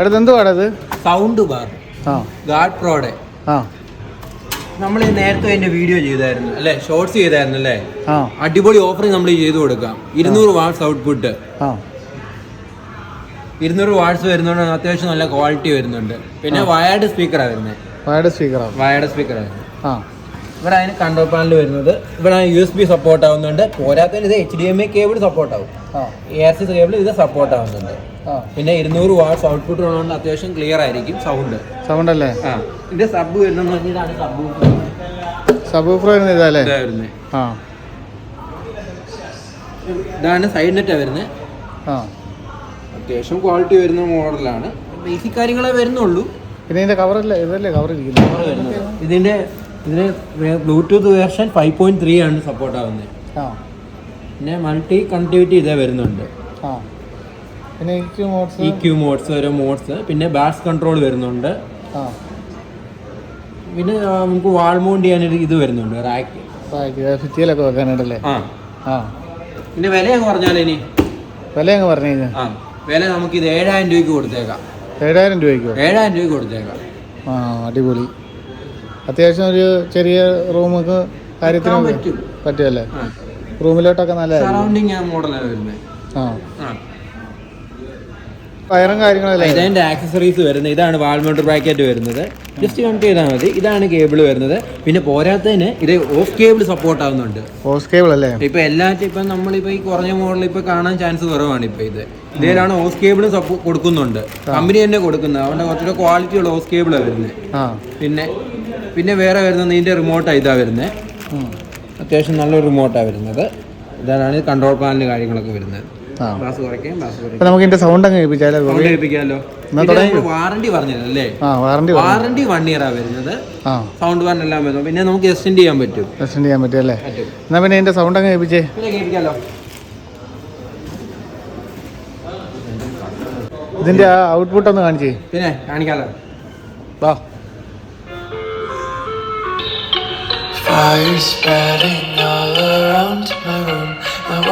അടുത്ത് എന്തുവാടാ ഇത്? സൗണ്ട് ബാർ ആ. ഗാഡ് പ്രോയുടെ ആ. നമ്മൾ നേരത്തെ അതിന്റെ വീഡിയോ ചെയ്തായിരുന്നു അല്ലേ? ഷോർട്സ് ചെയ്തായിരുന്നു അല്ലേ? ആ. അടിപൊളി ഓഫർ നമ്മൾ ചെയ്തു കൊടുക്കാം. ഇരുന്നൂറ് വാട്ട്സ് ഔട്ട്പുട്ട് ആ. ഇരുന്നൂറ് വാട്ട്സ് വരുന്നതുകൊണ്ട് അത്യാവശ്യം നല്ല ക്വാളിറ്റി വരുന്നുണ്ട്. പിന്നെ വയർഡ് സ്പീക്കറാണ് വരുന്നത് വയർഡ് സ്പീക്കറാണ് വയർഡ് സ്പീക്കറാണ് ആ. ഇവിടെ അതിന് കൺട്രോൾ പാനൽ വരുന്നത്. ഇവിടെ യു എസ് ബി സപ്പോർട്ട് ആവുന്നുണ്ട്. പോരാത്തതിന് ഇത് H D M I cable support ആവും. ആ. ആർ സി കേബിൾ ഇത് സപ്പോർട്ട് ആവുന്നുണ്ട്. പിന്നെ ഇരുന്നൂറ് വാട്ട്സ് ഔട്ട്പുട്ട് ഉള്ളതുകൊണ്ട് അത്യാവശ്യം ക്ലിയർ ആയിരിക്കും സൗണ്ട് സൗണ്ട് അല്ലേ? ആ. ഇതിന്റെ സബ് വരുന്ന ഇതാണ് സബ് സബ് വരുന്നത് ഇതല്ലേ? ആ. ഇതാണ് സൈഡ് നെറ്റാ വരുന്നത് ആ. അത്യാവശ്യം ക്വാളിറ്റി വരുന്ന മോഡലാണ് ബേസിക് കാര്യങ്ങളെ വരുന്നുള്ളൂ. പിന്നെ ഇതിന്റെ കവറല്ലേ ഇതല്ലേ കവർ ഇരിക്കുന്നത്? ഇതിന്റെ ഇതിന് Bluetooth version five point three ആണ് സപ്പോർട്ട് ആവുന്നത് പിന്നെ മൾട്ടി കണക്ടിവിറ്റി ഇതേ വരുന്നുണ്ട്. ആ. പിന്നെ ഇ ക്യൂ മോഡ്സ് ഓരോ മോഡ്സ് പിന്നെ ബാസ് കൺട്രോൾ വരുന്നുണ്ട്. ആ. പിന്നെ നമുക്ക് വാൾ മൗണ്ട് ചെയ്യാനൊരു ഇത് വരുന്നുണ്ട് റാക്ക് ഭിത്തിയിലൊക്കെ വെക്കാനായിട്ടല്ലേ ആ. പിന്നെ വില അങ്ങ് പറഞ്ഞാലേ ഇനി? വില അങ്ങ് പറഞ്ഞു കഴിഞ്ഞാൽ ആ. വില നമുക്ക് ഇത് ഏഴായിരം രൂപയ്ക്ക് കൊടുത്തേക്കാം. ഏഴായിരം രൂപയ്ക്കോ? ഏഴായിരം രൂപയ്ക്ക് കൊടുത്തേക്കാം. ആ അടിപൊളി. അത്യാവശ്യം ഒരു ചെറിയ റൂമൊക്കെ കാര്യത്തിന്. പറ്റുമല്ലേ റൂമിലോട്ടൊക്കെ നല്ല സറൗണ്ടിങ് മോഡലാണ് വരുന്നത് ആ. ആ. വയറും കാര്യങ്ങളല്ലേ? ഇതിന്റെ ആക്സസറീസ് വരുന്നത്. ഇതാണ് വാൾ വാൾമോട്ടർ ബ്രാക്കറ്റ് വരുന്നത്. ജസ്റ്റ് കണക്ട് ചെയ്താൽ മതി. ഇതാണ് കേബിൾ വരുന്നത്. പിന്നെ പോരാത്തതിന് ഇത് ഓഫ് കേബിൾ സപ്പോർട്ട് ആവുന്നുണ്ട്. ഓഫ് കേബിൾ അല്ലേ? ഇപ്പൊ എല്ലാറ്റും ഇപ്പൊ നമ്മളിപ്പോ ഈ കുറഞ്ഞ മോഡൽ ഇപ്പൊ കാണാൻ ചാൻസ് കുറവാണ് ഇപ്പൊ ഇത്. ഇതിലാണ് ഓഫ് കേബിൾ കൊടുക്കുന്നുണ്ട്. കമ്പനി തന്നെ കൊടുക്കുന്നത്. അതുകൊണ്ട് കുറച്ചുകൂടെ ക്വാളിറ്റി ഉള്ള ഓഫ് കേബിളാണ് വരുന്നത്. ആ. പിന്നെ പിന്നെ വേറെ വരുന്നത് ഇതിന്റെ റിമോട്ട് ഇതാ വരുന്നത്. അത്യാവശ്യം നല്ലൊരു റിമോട്ടാണ് വരുന്നത്. ഇതാണ് കൺട്രോൾ പാനൽ കാര്യങ്ങളൊക്കെ വരുന്നത്. ആ. ബാസ് കുറയ്ക്കാം ബാസ് നമുക്ക് ഇതിന്റെ സൗണ്ട് അങ്ങ് കേൾപ്പിച്ചാലോ? സൗണ്ട് കേൾപ്പിക്കാമല്ലോ. വാറണ്ടി പറഞ്ഞില്ലല്ലേ ആ വാറണ്ടി വാറണ്ടി വൺ ഇയർ ആ വരുന്നത്. ആ. സൗണ്ട് ബാൻ എല്ലാം വരുന്നു. പിന്നെ നമുക്ക് എക്സ്റ്റെൻഡ് ചെയ്യാൻ പറ്റും. എക്സ്റ്റെൻഡ് ചെയ്യാൻ പറ്റും അല്ലേ? എന്നാ പിന്നെ ഇതിന്റെ സൗണ്ട് അങ്ങ് കേൾപ്പിച്ചേ. പിന്നെ കേൾപ്പിക്കാമല്ലോ ഇതിന്റെ ആ ഔട്ട്പുട്ട് ഒന്ന് കാണിച്ചേ. പിന്നെ കാണിക്കാലോ? വാ. Fire spreading all around my room.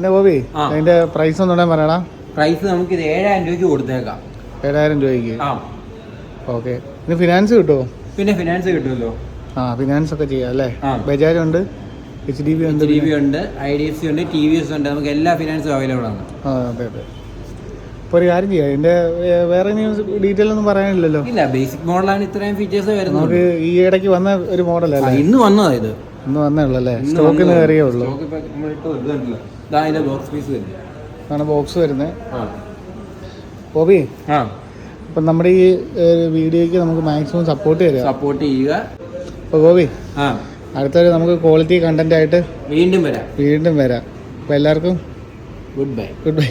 പിന്നെ ഗോപി അതിന്റെ പ്രൈസ് ഒന്നുകൂടെ പറയണ പ്രൈസ് നമുക്ക് ഇത് ഏഴായിരം രൂപയ്ക്ക് കൊടുത്തേക്കാം. ഏഴായിരം രൂപയ്ക്ക്? ആ. ഓക്കെ ഇനി ഫിനാൻസ് കിട്ടുമോ പിന്നെ ഫിനാൻസ് കിട്ടുമല്ലോ. ആ ഫിനാൻസ് ഒക്കെ ചെയ്യാം അല്ലേ. ബജാജ് ഉണ്ട് എച്ച് ഡി ബി ഉണ്ട് ഡി ബി ഉണ്ട് ഐ ഡി എഫ് സി ഉണ്ട് ടി വി എസ് ഉണ്ട് നമുക്ക് എല്ലാ ഫിനാൻസും അവൈലബിൾ ആണ്. ആ അതെ അതെ. അപ്പോൾ ഒരു കാര്യം ചെയ്യാം ഇതിന്റെ വേറെ ഡീറ്റെയിൽ ഒന്നും പറയാനില്ലല്ലോ. ഇല്ല ബേസിക് മോഡലാണ് ഇത്രയും ഫീച്ചേഴ്സ് വരുന്നത് നമുക്ക് ഈ ഇടയ്ക്ക് വന്ന ഒരു മോഡലല്ല ഇന്ന് വന്നതാ ഇത്. ഇന്ന് വന്നേ ഉള്ളൂ അല്ലേ? സ്റ്റോക്കിന് കയറിയേ ഉള്ളൂ. ആണ് ബോക്സ് വരുന്നത് ഓബി ബോബി അപ്പം നമ്മുടെ ഈ വീഡിയോയ്ക്ക് നമുക്ക് മാക്സിമം സപ്പോർട്ട് തരിക. സപ്പോർട്ട് ചെയ്യുക. അപ്പോൾ ബോബി ആ. അടുത്തൊരു നമുക്ക് ക്വാളിറ്റി കണ്ടന്റ് ആയിട്ട് വീണ്ടും വരാം. വീണ്ടും വരാം. അപ്പോൾ എല്ലാവർക്കും ഗുഡ് ബൈ ഗുഡ് ബൈ